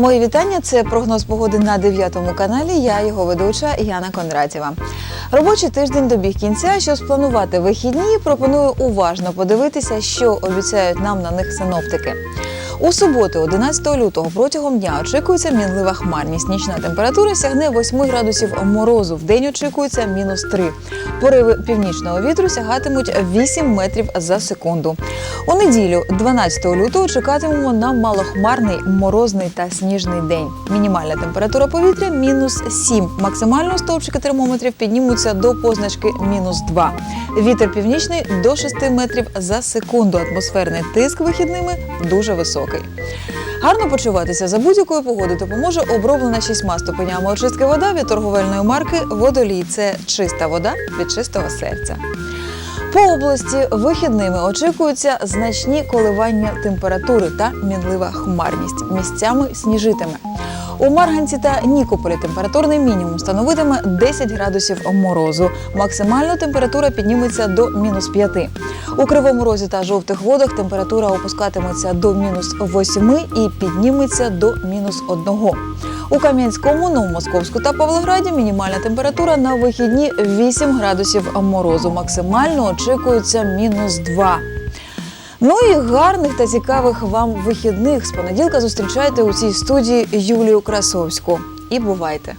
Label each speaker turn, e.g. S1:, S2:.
S1: Мої вітання. Це прогноз погоди на 9 каналі. Я його ведуча Яна Кондратєва. Робочий тиждень добіг кінця. Щоб спланувати вихідні, пропоную уважно подивитися, що обіцяють нам на них синоптики. У суботу, 11 лютого, протягом дня очікується мінлива хмарність. Нічна температура сягне 8 градусів морозу. В день очікується мінус 3. Пориви північного вітру сягатимуть 8 метрів за секунду. У неділю, 12 лютого, чекатимемо на малохмарний, морозний та сніжний день. Мінімальна температура повітря мінус 7. Максимально стовпчики термометрів піднімуться до позначки мінус 2. Вітер північний до 6 метрів за секунду. Атмосферний тиск вихідними дуже високий. Гарно почуватися за будь-якої погоди допоможе оброблена шістьма ступенями очистки вода від торговельної марки Водолій. Це чиста вода від чистого серця. По області вихідними очікуються значні коливання температури та мінлива хмарність. Місцями сніжитиме. У Марганці та Нікополі температурний мінімум становитиме 10 градусів морозу. Максимальна температура підніметься до мінус 5. У Кривому Розі та жовтих водах температура опускатиметься до мінус 8 і підніметься до мінус 1. У Кам'янському, Новомосковську та Павлограді мінімальна температура на вихідні 8 градусів морозу. Максимально очікується мінус 2. Ну і гарних та цікавих вам вихідних. З понеділка зустрічайте у цій студії Юлію Красовську. І бувайте!